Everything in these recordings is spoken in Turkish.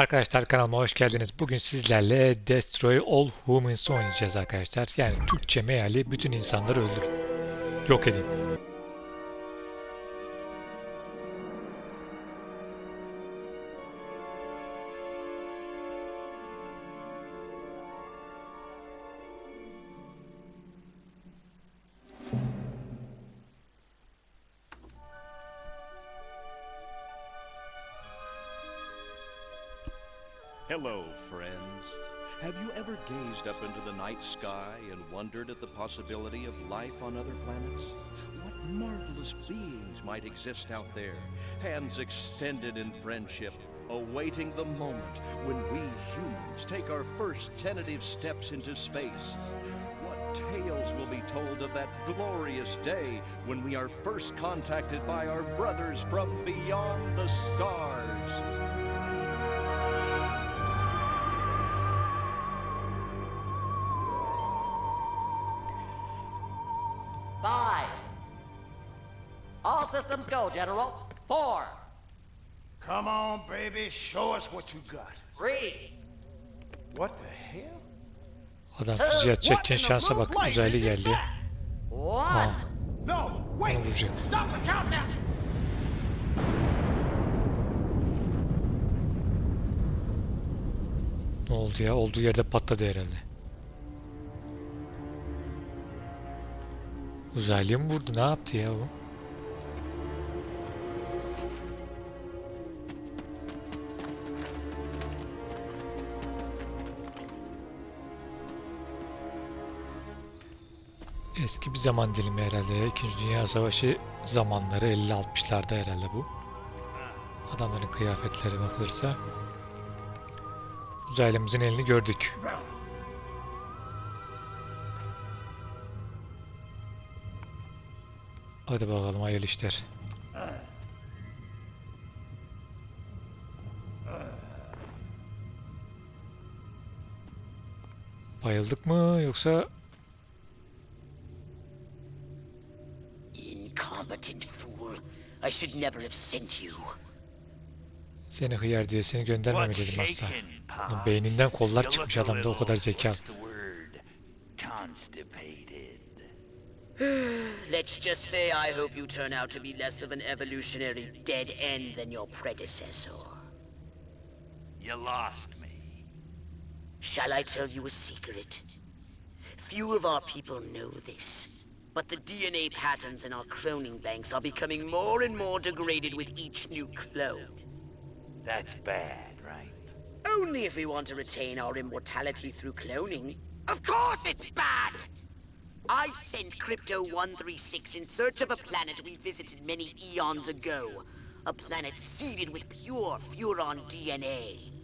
Arkadaşlar kanalıma hoş geldiniz. Bugün sizlerle Destroy All Humans oynayacağız arkadaşlar. Yani Türkçe meali bütün insanları öldür. Yok edin. Wondered at the possibility of life on other planets? What marvelous beings might exist out there, hands extended in friendship, awaiting the moment when we humans take our first tentative steps into space? What tales will be told of that glorious day when we are first contacted by our brothers from beyond the stars? Go, General. Four. Come on, baby, show us what you got. Three. What the hell? Adam füze atacakken şansa bak uzaylı geldi. One. No, wait! Onu vuracak. Stop the countdown! Ne oldu ya? Olduğu yerde patladı herhalde. Uzaylıya mı vurdu? Ne yaptı ya o? Eski bir zaman dilimi herhalde. İkinci Dünya Savaşı zamanları 50-60'larda herhalde bu. Adamların kıyafetleri bakılırsa. Uzaylımızın elini gördük. Hadi bakalım hayırlı işler. Bayıldık mı yoksa I should never have sent you. seni hıyar diye seni göndermemi What's dedim asla. shaking, Bunun beyninden kollar çıkmış adamda o kadar zeka. Let's just say I hope you turn out to be less of an evolutionary dead end than your predecessor. You lost me. Shall I tell you a secret? Few of our people know this, but the DNA patterns in our cloning banks are becoming more and more degraded with each new clone. That's bad, right? Only if we want to retain our immortality through cloning. Of course it's bad! I sent Crypto 136 in search of a planet we visited many eons ago. A planet seeded with pure Furon DNA.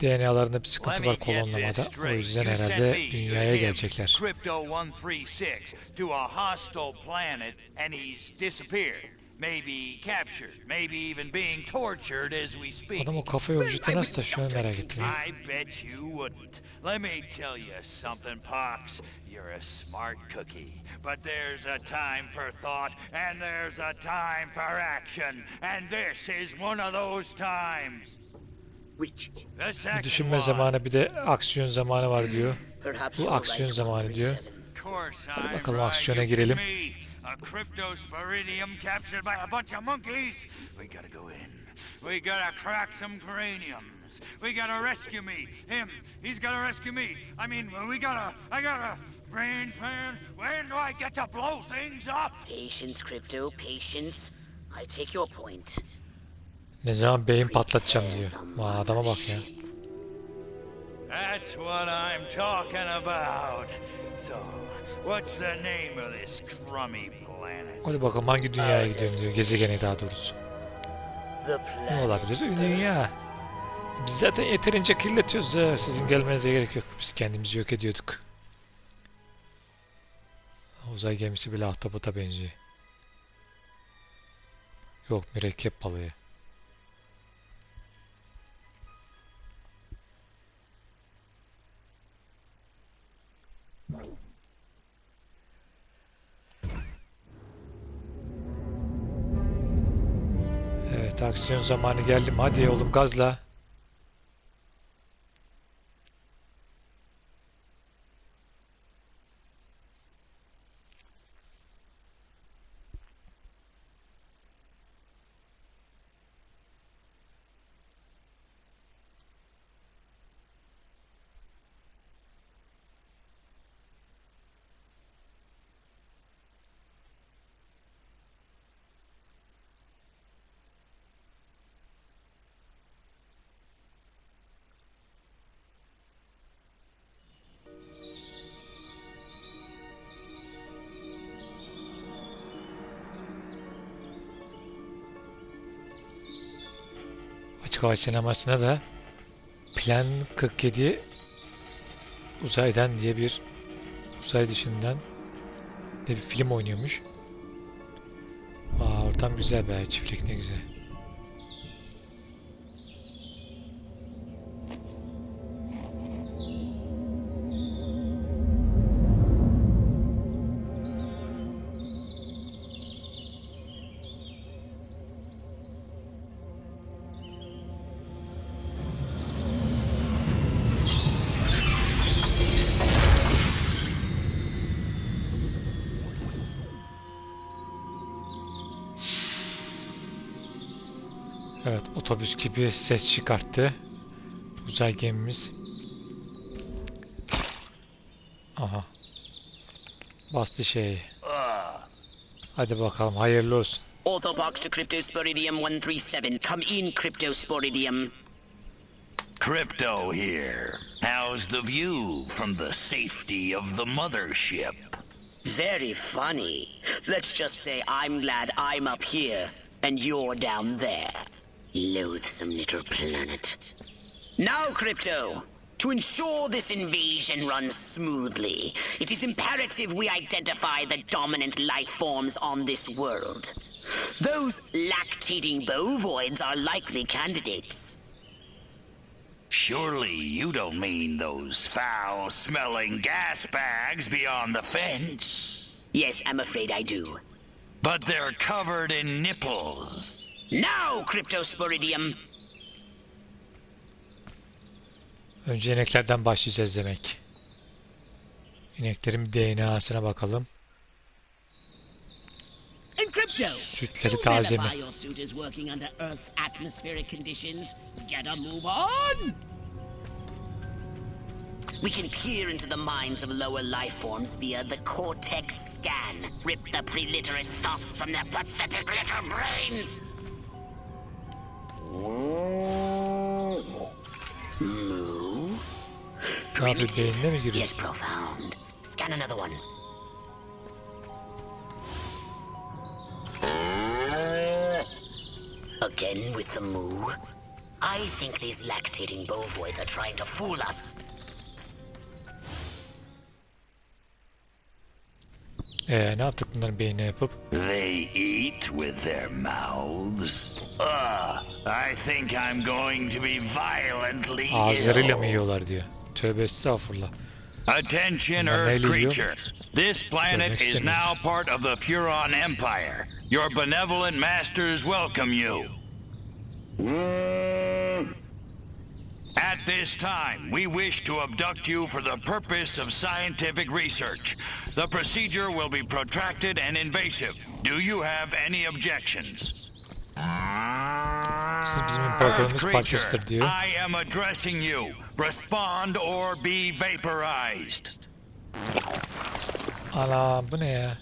DNA'larında bir sıkıntı Let var me get kolonlamada. this O straight. yüzden You sent herhalde me, dünyaya him, gelecekler. Crypto 136 to a hostile planet and he's disappeared. Maybe captured, maybe even being tortured as we speak. Adam o kafayı vücutta nasıl taşıyor merak ettim. ya. I bet you wouldn't. Let me tell you something, Pox. You're a smart cookie. But there's a time for thought, and there's a time for action. And this is one of those times. Düşünme zamanı bir de aksiyon zamanı var diyor. Bu aksiyon zamanı diyor. 137. Of course Hadi bakalım aksiyona girelim. me, A cryptosporidium captured by a bunch of monkeys. We gotta go in. We gotta crack some craniums. We gotta rescue me. Him. He's gotta rescue me. I mean, we gotta. I gotta. Brains, man. When do I get to blow things up? Patience, Crypto, patience. I take your point. Ne zaman beyin patlatacağım diyor. Vay adama bak ya. That's what I'm talking about. So, what's the name of this crummy planet? Hadi bakalım hangi dünyaya gidiyorum diyor. Gezegene daha doğrusu. Ne olabilir? Dünya. Biz zaten yeterince kirletiyoruz ya. Sizin gelmenize gerek yok. Biz kendimizi yok ediyorduk. Uzay gemisi bile ahtapota benziyor. Yok mürekkep balığı. Evet aksiyon zamanı geldi mi? Hadi oğlum gazla. Hava sinemasına da Plan 47 Uzaydan diye bir uzay dışından diye bir film oynuyormuş. Aa, ortam güzel be çiftlik ne güzel. Otobüs gibi ses çıkarttı. Uzay gemimiz. Aha. Bastı şey. Hadi bakalım hayırlı olsun. Orthobox to Cryptosporidium 137. Come in, Cryptosporidium. Crypto here. How's the view from the safety of the mothership? Very funny. Let's just say I'm glad I'm up here and you're down there. Loathsome little planet. Now, Crypto, to ensure this invasion runs smoothly, it is imperative we identify the dominant life forms on this world. Those lactating bovoids are likely candidates. Surely you don't mean those foul smelling gas bags beyond the fence. Yes, I'm afraid I do. But they're covered in nipples. Now, Cryptosporidium, Önce ineklerden başlayacağız demek. İneklerin DNA'sına bakalım. Sütleri taze mi? we can peer into the minds of lower life forms via the cortex scan. Rip the preliterate thoughts from their pathetic little brains. Yapıyor beynine mi giriyor? Yet profound. Scan another one. Again with the moo? I think these lactating bovoids are trying to fool us. Ee, ne yaptık bunların beynine yapıp? They eat with their mouths. Ugh, I think I'm going to be violently Ağızlarıyla mı ill. yiyorlar diyor. Tövbe estağfurullah. Attention, Earth creatures. This planet is now part of the Furon Empire. Your benevolent masters welcome you. At this time, we wish to abduct you for the purpose of scientific research. The procedure will be protracted and invasive. Do you have any objections? Earth creature. I am addressing you. Respond or be vaporized. Bu ne ya?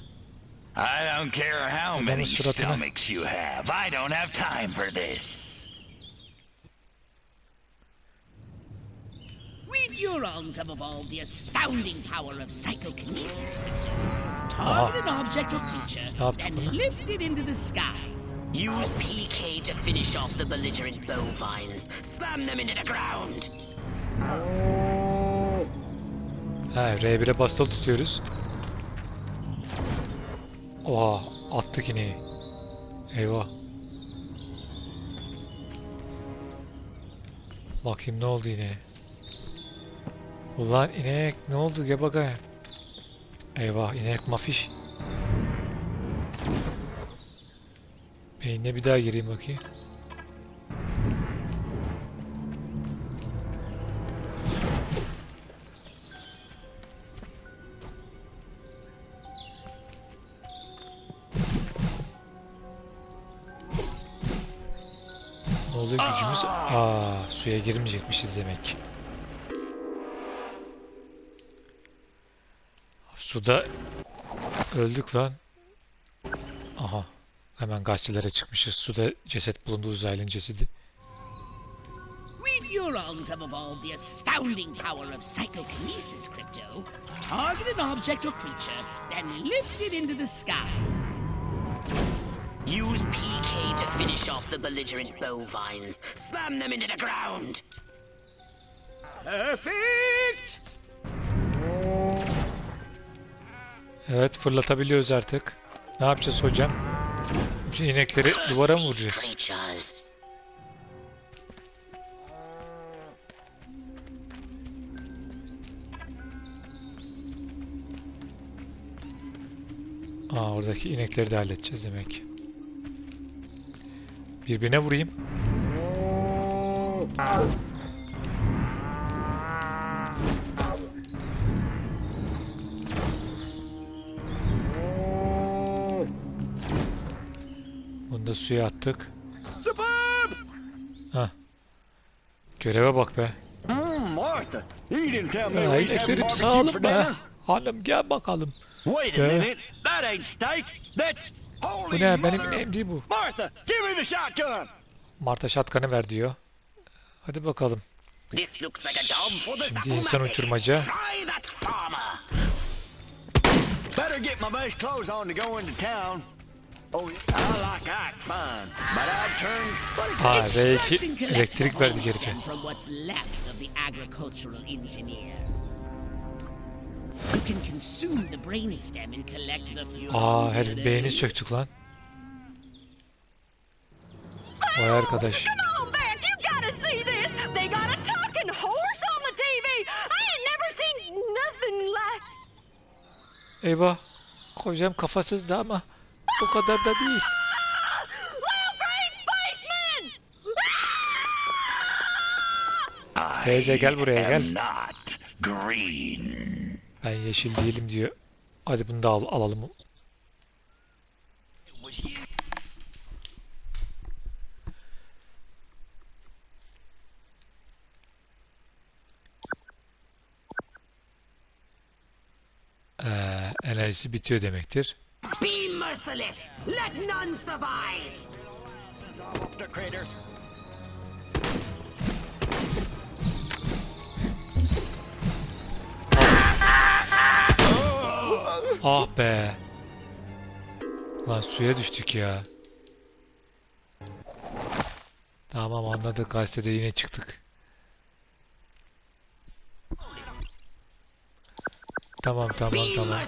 I don't care how many stomachs you have. I don't have time for this. We neurons have evolved the astounding power of psychokinesis. Target an object or creature, buna? lift it into the sky. Use PK to finish off the belligerent bovines. Slam them into the ground. Ha, R1'e basılı tutuyoruz. Oha attık ineği. Eyvah. Bakayım ne oldu ineğe. Ulan inek ne oldu gel bakayım. Eyvah inek mafiş. Beynine bir daha gireyim bakayım. Ne oluyor gücümüz? Aa suya girmeyecekmişiz demek ki. Suda öldük lan. Aha. Hemen gazetelere çıkmışız. Suda ceset bulundu uzaylının cesedi. We Hurons have evolved the astounding power of psychokinesis, Crypto. Target an object or creature, then lift it into the sky. Use PK to finish off the belligerent bovines. Slam them into the ground. Perfect! Evet fırlatabiliyoruz artık. Ne yapacağız hocam? İnekleri duvara mı vuracağız? Aa oradaki inekleri de halledeceğiz demek. Birbirine vurayım. Da suya attık. Hah. Göreve bak be. Martha, me Ya sağalım for be. Hanım gel bakalım. Wait a minute. That ain't steak. That's holy Bu ne? Benim ineğim değil bu. Martha, give me the shotgun. Marta şatkanı ver diyor. Hadi bakalım. This looks like a job for the Şimdi insan uçurmaca. Try that farmer. Better get my best clothes on to go into town. Ha belki elektrik the verdi brain herife. Aa herif beğeni söktük lan. Vay arkadaş. Eyvah. Kocam kafasızdı ama o kadar da değil. Teyze gel buraya gel. Ben yeşil değilim diyor. Hadi bunu da al, alalım. Ee, enerjisi bitiyor demektir. Be merciless. Let none survive. The critter. Ah be. Lan suya düştük ya. Tamam anladık gazetede yine çıktık. Tamam tamam tamam.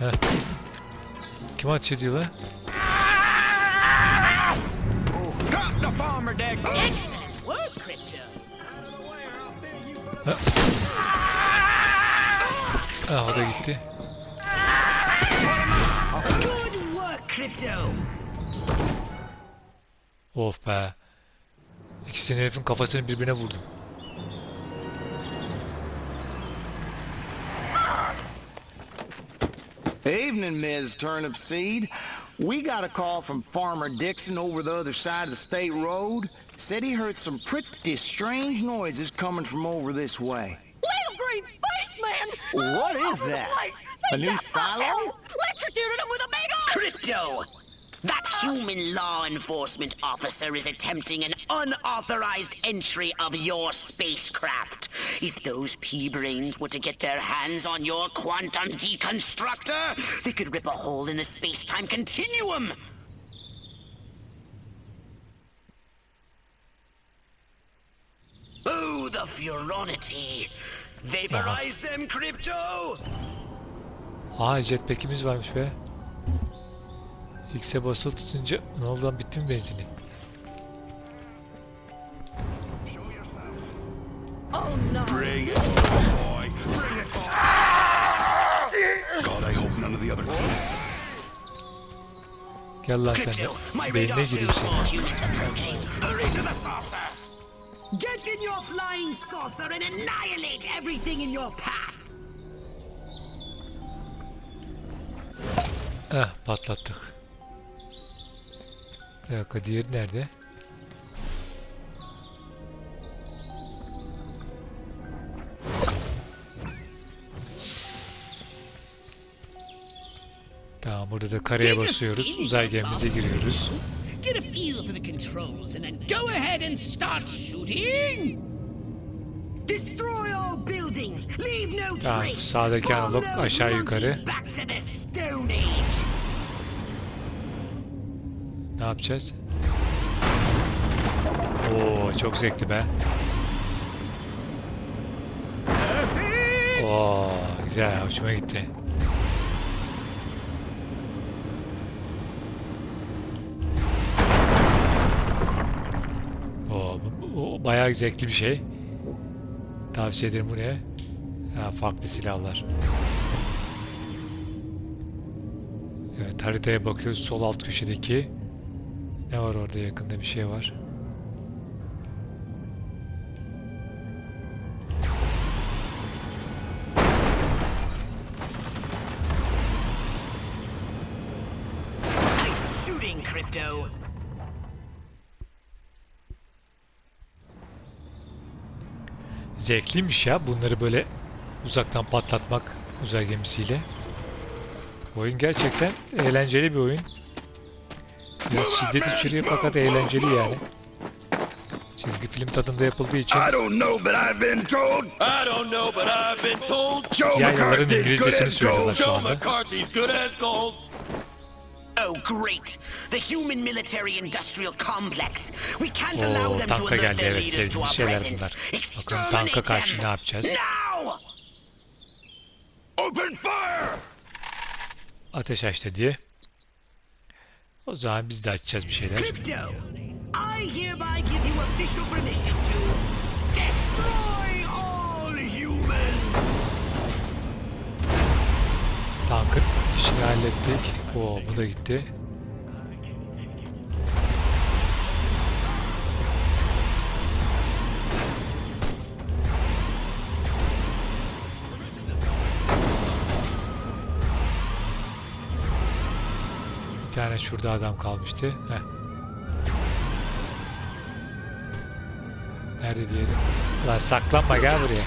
Heh. Kim ateş ediyor lan? Crypto. Ah o da gitti. Good work, Crypto. Of be. İkisinin herifin kafasını birbirine vurdum. Evening, Ms. Turnip Seed. We got a call from Farmer Dixon over the other side of the state road. Said he heard some pretty strange noises coming from over this way. Little green spaceman! What All is over the that? place. A new got silo? Electrocuted him with a big old... Crypto! That human law enforcement officer is attempting an unauthorized entry of your spacecraft. If those P-brains were to get their hands on your quantum deconstructor, they could rip a hole in the space-time continuum. Oh, the furonity! Vaporize them, Crypto! Aa jetpack'imiz varmış be. X'e basılı tutunca ne oldu lan bitti mi benzini? Oh, no. Bring it, boy. Bring it, boy. God, I hope none of the other. Gel lan sen de. Beynine gireyim shows seni. more humans approaching. Hurry to the saucer! Get in your flying saucer and annihilate everything in your path. Eh patlattık. Bir dakika diğeri nerede? Tamam burada da kareye Take a basıyoruz. Uzay gemimize giriyoruz. Get a feel for the controls and then go ahead and start shooting. Destroy all buildings. Leave no Tamam, trace. sağdaki Bomb analog aşağı yukarı. Yapacağız? Oo çok zevkli be. Oo güzel hoşuma gitti. Oo bu bayağı zevkli bir şey. Tavsiye ederim bu ne? Ha, farklı silahlar. Evet haritaya bakıyoruz sol alt köşedeki. Ne var orada yakında bir şey var. Nice shooting, Crypto. Zevkliymiş ya bunları böyle uzaktan patlatmak uzay gemisiyle. Oyun gerçekten eğlenceli bir oyun. Biraz şiddet içeriyor fakat eğlenceli yani. Çizgi film tadında yapıldığı için good İngilizcesini as söylüyorlar gold. şu anda. Oh, great. The human military industrial complex. We can't allow them to alert their leaders to our presence. Exterminate tanka karşı them. ne yapacağız? Now! Open fire! Ateş aç diye. O zaman biz de açacağız bir şeyler. Crypto, I hereby give you official permission to destroy all humans. Tankın işini hallettik. Oo bu da gitti. Tane şurada adam kalmıştı. Heh. Nerede diyelim? Lan saklanma gel buraya.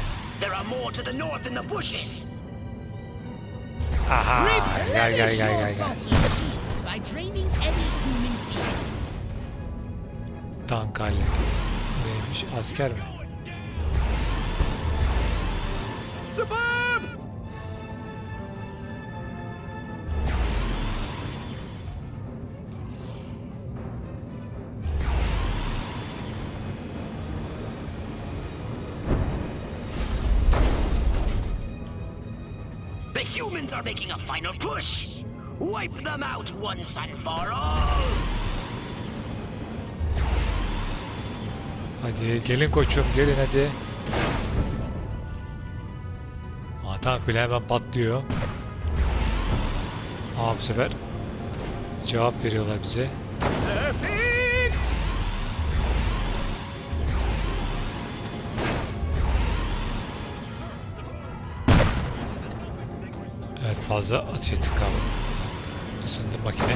Aha gel gel gel gel gel. Tank halletti. Neymiş? Asker mi? Superb! A final push. Wipe them out once and for all. Hadi gelin koçum gelin hadi. Aa, tank bile hemen patlıyor. Aa bu sefer cevap veriyorlar bize. Fazla ateş ettik abi. Isındı makine.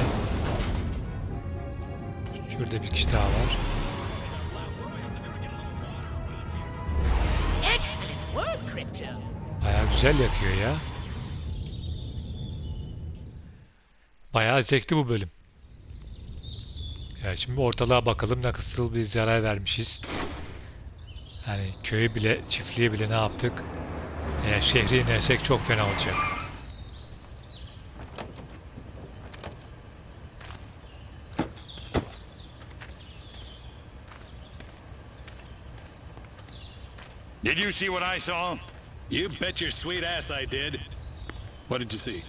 Şurada bir kişi daha var. Bayağı güzel yakıyor ya. Bayağı zevkli bu bölüm. Evet şimdi ortalığa bakalım nasıl bir zarar vermişiz. Yani köyü bile, çiftliği bile ne yaptık? Eğer şehri inersek çok fena olacak. You see what I saw? You bet your sweet ass I did. What did you see?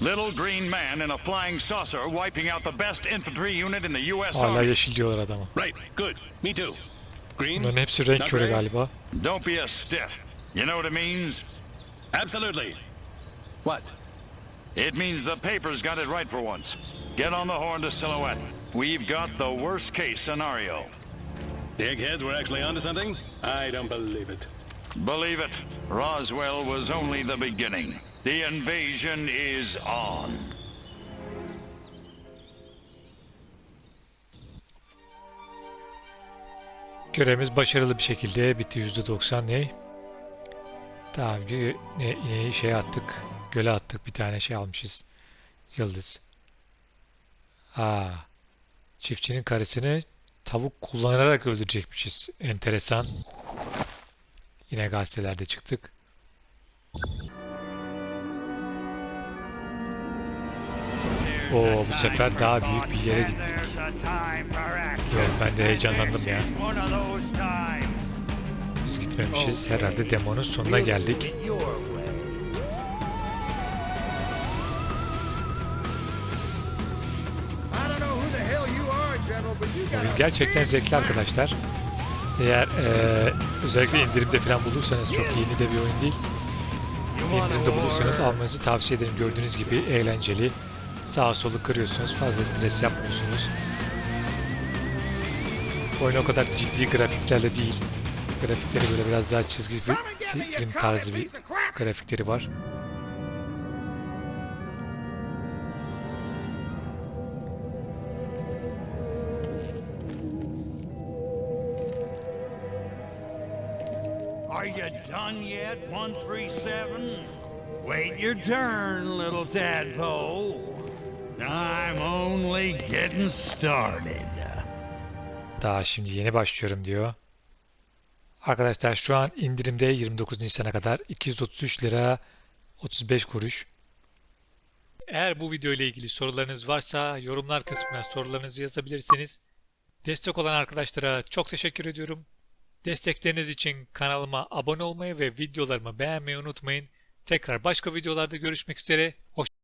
Little green man in a flying saucer wiping out the best infantry unit in the U.S. Hala ah, Army. yeşil diyorlar adama. Right, good. Me too. Green? Bunların hepsi renk Not körü gray? galiba. Don't be a stiff. You know what it means? Absolutely. What? It means the paper's got it right for once. Get on the horn to Silhouette. We've got the worst case scenario. The eggheads were actually onto something? I don't believe it. Believe it. Roswell was only the beginning. The invasion is on. Görevimiz başarılı bir şekilde bitti %90 ne? Tamam ne, ineği şey attık. Göle attık bir tane şey almışız. Yıldız. Aa, çiftçinin karısını tavuk kullanarak öldürecekmişiz. Enteresan. Yine gazetelerde çıktık. Oo bu sefer daha büyük bir yere gittik. Yok ben de heyecanlandım ya. Biz gitmemişiz. Herhalde demonun sonuna geldik. Oyun gerçekten zevkli arkadaşlar. Eğer eee, özellikle indirimde falan bulursanız çok yeni de bir oyun değil. İndirimde bulursanız almanızı tavsiye ederim. Gördüğünüz gibi eğlenceli. Sağa solu kırıyorsunuz. Fazla stres yapmıyorsunuz. Oyun o kadar ciddi grafiklerle değil. Grafikleri böyle biraz daha çizgi bir fi- film tarzı bir grafikleri var. Are you done yet, 137? Wait your turn, little tadpole. I'm only getting started. Daha şimdi yeni başlıyorum diyor. Arkadaşlar şu an indirimde 29 Nisan'a kadar 233 lira 35 kuruş. Eğer bu video ile ilgili sorularınız varsa yorumlar kısmına sorularınızı yazabilirsiniz. Destek olan arkadaşlara çok teşekkür ediyorum. Destekleriniz için kanalıma abone olmayı ve videolarımı beğenmeyi unutmayın. Tekrar başka videolarda görüşmek üzere. Hoşça